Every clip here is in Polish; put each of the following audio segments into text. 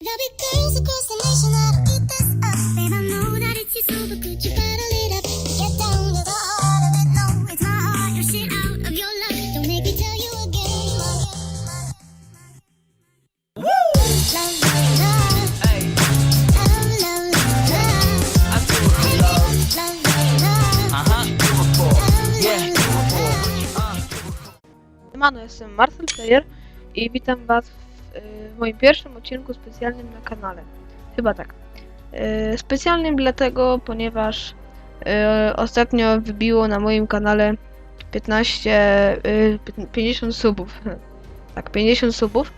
No. Siemano, jestem Marcel Player i witam Was w, w moim pierwszym odcinku specjalnym na kanale. Chyba tak. Y, Specjalnym dlatego, ponieważ y, ostatnio wybiło na moim kanale 15, y, 50 subów. Tak, 50 subów.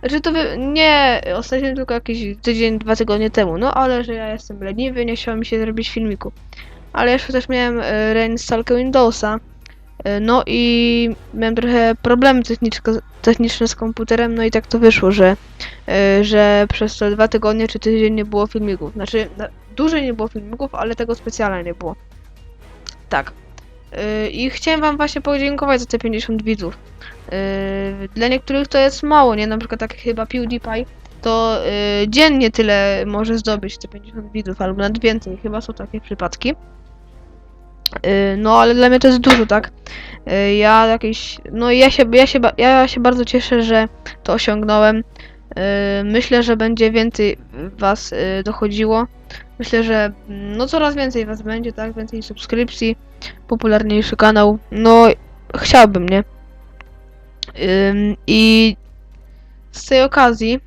Znaczy to nie ostatnio, tylko jakiś tydzień, dwa tygodnie temu. No ale że ja jestem leniwy, nie chciało mi się zrobić filmiku. Ale jeszcze też miałem reinstalkę Windowsa. Y, No i miałem trochę problemy techniczne z komputerem, no i tak to wyszło, że, y, że przez te dwa tygodnie czy tydzień nie było filmików. Znaczy, na, dłużej nie było filmików, ale tego specjalnie nie było. Tak. Y, I chciałem wam właśnie podziękować za te 50 widzów. Dla niektórych to jest mało, nie? Na przykład tak chyba PewDiePie, to dziennie tyle może zdobyć te 50 widzów, albo nawet więcej. Chyba są takie przypadki. Y, No, ale dla mnie to jest dużo, tak? Y, Ja jakieś. No ja się, ja się, ja się bardzo cieszę, że to osiągnąłem. Y, Myślę, że będzie więcej was dochodziło. Myślę, że mm, no coraz więcej was będzie, tak? Więcej subskrypcji, popularniejszy kanał. No, chciałbym, nie? I z tej okazji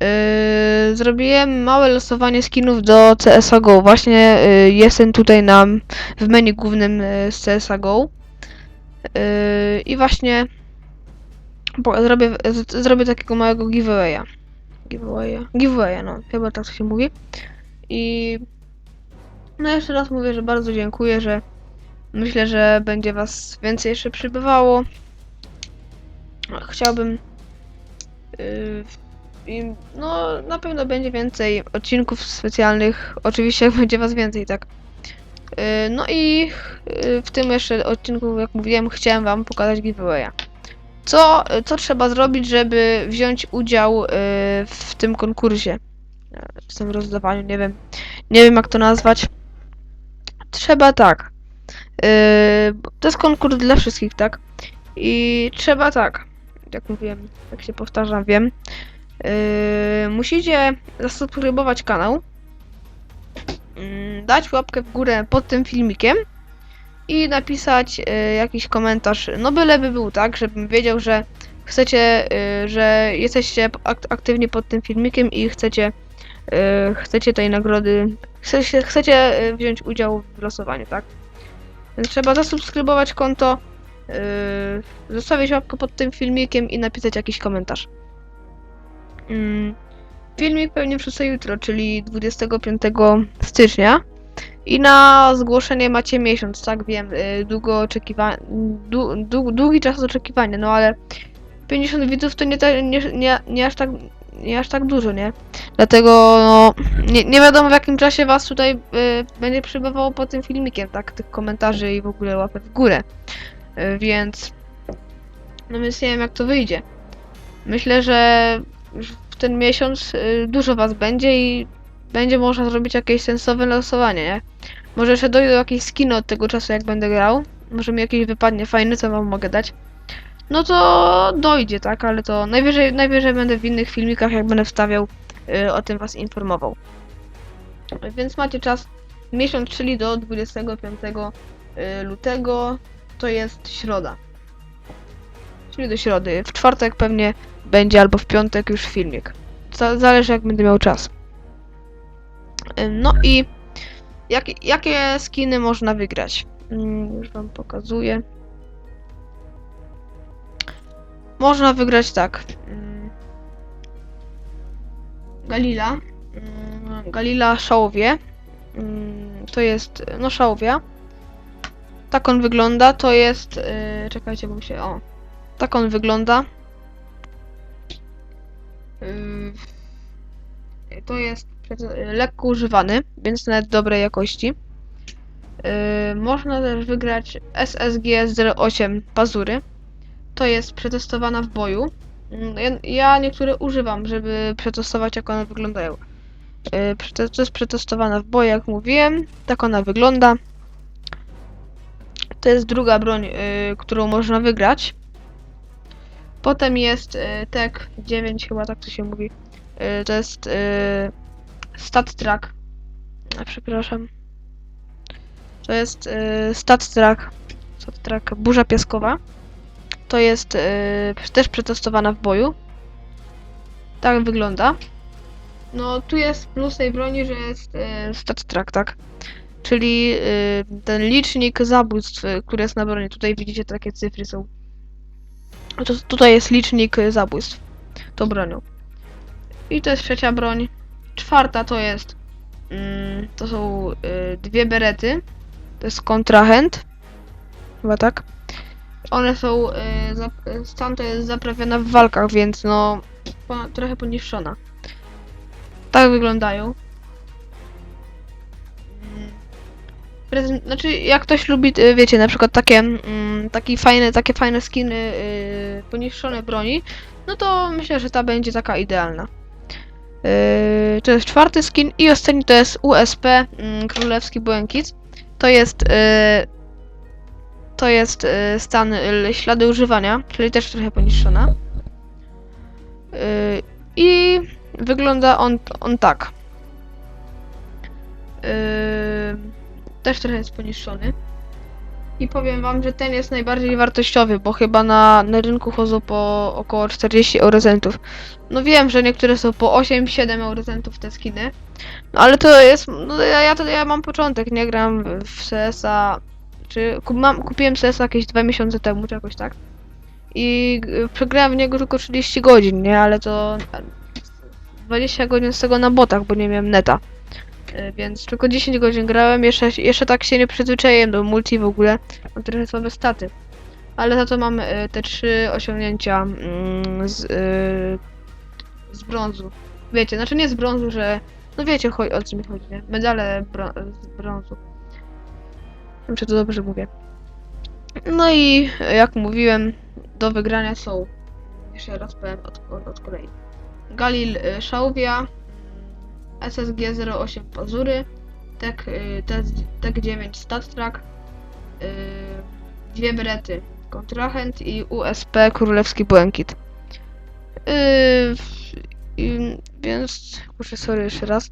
yy, zrobiłem małe losowanie skinów do CSGO. Właśnie yy, jestem tutaj na, w menu głównym yy, z CSGO. Yy, I właśnie po, zrobię, z, zrobię takiego małego giveawaya. Giveawaya? Giveawaya, no, chyba tak się mówi. I no jeszcze raz mówię, że bardzo dziękuję, że myślę, że będzie was więcej jeszcze przybywało. Chciałbym yy, i no na pewno będzie więcej odcinków specjalnych. Oczywiście jak będzie was więcej, tak. Yy, No i yy, w tym jeszcze odcinku, jak mówiłem, chciałem wam pokazać giveawaya. Co, co trzeba zrobić, żeby wziąć udział yy, w tym konkursie? W tym rozdawaniu, nie wiem. Nie wiem jak to nazwać. Trzeba tak. To jest konkurs dla wszystkich, tak? I trzeba tak. Jak mówiłem, jak się powtarzam, wiem. Yy, musicie zasubskrybować kanał, yy, dać łapkę w górę pod tym filmikiem i napisać yy, jakiś komentarz, no byleby był, tak, żebym wiedział, że chcecie, yy, że jesteście ak- aktywni pod tym filmikiem i chcecie, yy, chcecie tej nagrody, chcecie, chcecie yy, wziąć udział w losowaniu, tak. Więc trzeba zasubskrybować konto, yy, zostawić łapkę pod tym filmikiem i napisać jakiś komentarz. Mm, Filmik pewnie wrzucę jutro, czyli 25 stycznia. I na zgłoszenie macie miesiąc, tak wiem, y, długo oczekiwa... Du, dłu- długi czas oczekiwania, no ale 50 widzów to nie, ta, nie, nie, nie, aż tak, nie aż tak dużo, nie? Dlatego no, nie, nie wiadomo w jakim czasie was tutaj y, będzie przybywało po tym filmikiem, tak? Tych komentarzy i w ogóle łapek w górę. Y, więc... No więc nie wiem jak to wyjdzie. Myślę, że w ten miesiąc y, dużo was będzie i będzie można zrobić jakieś sensowne losowanie, nie? Może jeszcze dojdą jakieś skiny od tego czasu, jak będę grał. Może mi jakieś wypadnie fajny, co wam mogę dać. No to dojdzie, tak? Ale to najwyżej, najwyżej będę w innych filmikach, jak będę wstawiał, y, o tym was informował. Więc macie czas miesiąc, czyli do 25 y, lutego. To jest środa. Czyli do środy. W czwartek pewnie będzie albo w piątek już filmik. Za- Zależy jak będę miał czas. No i jak, jakie skiny można wygrać? Ym, Już wam pokazuję. Można wygrać tak. Ym, Galila. Ym, Galila Szałowie. To jest, no Szałowia. Tak on wygląda. To jest, yy, czekajcie, bo się, o. Tak on wygląda. Yy, To jest lekko używany, więc nawet dobrej jakości. Yy, Można też wygrać SSG 08 Pazury. To jest przetestowana w boju. Mm, Ja, niektóre używam, żeby przetestować, jak one wyglądają. Yy, To jest przetestowana w boju, jak mówiłem. Tak ona wygląda. To jest druga broń, którą można wygrać. Potem jest yy, TEK 9, chyba tak to się mówi. Yy, To jest yy, Stat Track. A, przepraszam. To jest yy, Stat Track. Stat Track Burza Piaskowa. To jest też przetestowana w boju. Tak wygląda. No tu jest plus tej broni, że jest yy, Stat Track, tak? Czyli ten licznik zabójstw, y, który jest na broni. Tutaj widzicie takie cyfry są. No To, tutaj jest licznik y, zabójstw tą bronią. I to jest trzecia broń. Czwarta to jest. Mm, to są y, dwie berety. To jest kontrahent. Chyba tak. One są. Y, zap- stan to jest zaprawiona w walkach, więc no. Po, trochę poniższona. Tak wyglądają. Prezent, znaczy, jak ktoś lubi, y, wiecie, na przykład takie, mm, taki fajne, takie fajne skiny y, poniższone broni, no to myślę, że ta będzie taka idealna. Yy, to jest czwarty skin i ostatni to jest USP mm, Królewski Błękit. To jest yy, to jest yy, stan yy, ślady używania, czyli też trochę poniższona. Yy, I wygląda on, on tak. Yy, też trochę jest poniższony. I powiem wam, że ten jest najbardziej wartościowy, bo chyba na, na rynku chodzą po około 40 eurocentów. No wiem, że niektóre są po 8-7 eurocentów te skiny. No ale to jest. No ja, ja, to, ja mam początek, nie gram w CS-a. Czy kup, mam, kupiłem CS-a jakieś 2 miesiące temu, czy jakoś tak. I przegrałem w niego tylko 30 godzin, nie? Ale to 20 godzin z tego na botach, bo nie miałem neta. Y, Więc tylko 10 godzin grałem, jeszcze, jeszcze tak się nie przyzwyczaiłem do multi w ogóle. Mam trochę słabe staty. Ale za to mam y, te trzy osiągnięcia mm, z, y, z brązu. Wiecie, znaczy nie z brązu, że. No wiecie o co mi chodzi, nie? Medale z brązu. Wiem, czy to dobrze mówię. No i jak mówiłem, do wygrania są. Jeszcze raz powiem od, od, od kolei. Galil Szałwia, SSG 08 Pazury, Tek, y, Tek- Tek 9 Stat Track, y, dwie berety Kontrahent i USP Królewski Błękit. I- więc, kurczę, sorry jeszcze raz.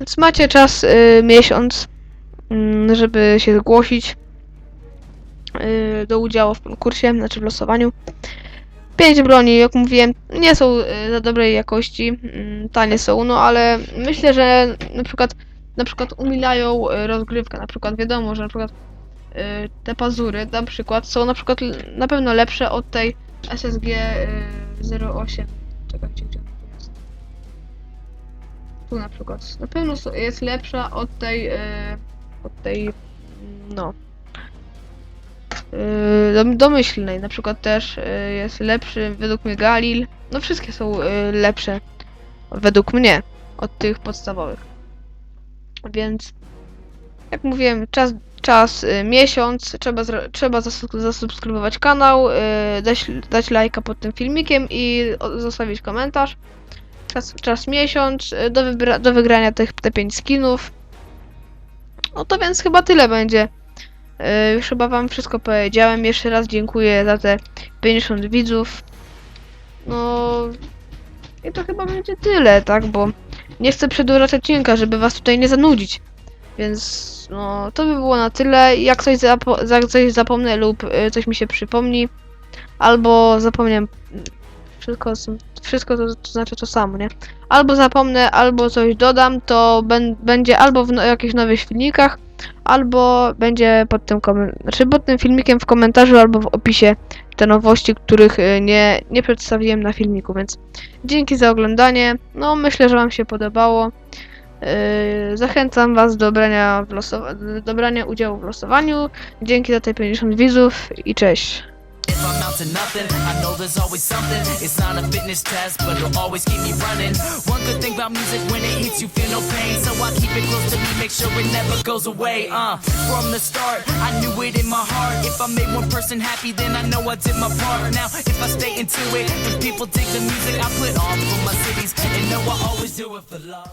Więc macie czas y, miesiąc, mm, żeby się zgłosić y, do udziału w konkursie, znaczy w losowaniu. Pięć broni, jak mówiłem, nie są y, za dobrej jakości, mm, tanie są, no ale myślę, że na przykład, na przykład umilają y, rozgrywkę, na przykład wiadomo, że na przykład y, te pazury na przykład są na przykład na pewno lepsze od tej SSG y, 08. Czekajcie, gdzie tu jest? Tu na przykład. Na pewno jest lepsza od tej, od tej, mm, no, y, dom- domyślnej. Na przykład też y, jest lepszy według mnie Galil. No wszystkie są y, lepsze według mnie od tych podstawowych. Więc jak mówiłem, czas, czas miesiąc, trzeba, trzeba zasu- zasubskrybować kanał, dać, dać lajka pod tym filmikiem i zostawić komentarz. Czas, czas miesiąc y, do, do wygrania tych te 5 skinów. No to więc chyba tyle będzie. Y, już chyba wam wszystko powiedziałem. Jeszcze raz dziękuję za te 50 widzów. No i to chyba będzie tyle, tak? Bo nie chcę przedłużać odcinka, żeby was tutaj nie zanudzić. Więc no, to by było na tyle. Jak coś, zapo- jak coś zapomnę lub y, coś mi się przypomni, albo zapomniałem. Wszystko, wszystko to, to znaczy to samo, nie? Albo zapomnę, albo coś dodam, to będzie albo w no, jakichś nowych filmikach, albo będzie pod tym, znaczy pod tym filmikiem w komentarzu, albo w opisie te nowości, których y, nie, nie przedstawiłem na filmiku, więc dzięki za oglądanie. No, myślę, że Wam się podobało. Yy, zachęcam Was do brania, do brania udziału w losowaniu. Dzięki za te 50 widzów i cześć. If I'm out to nothing, I know there's always something. It's not a fitness test, but it'll always keep me running. One good thing about music, when it hits, you feel no pain. So I keep it close to me, make sure it never goes away. Uh, from the start, I knew it in my heart. If I made one person happy, then I know I did my part. Now, if I stay into it, if people dig the music I put on for my cities, and know I always do it for love.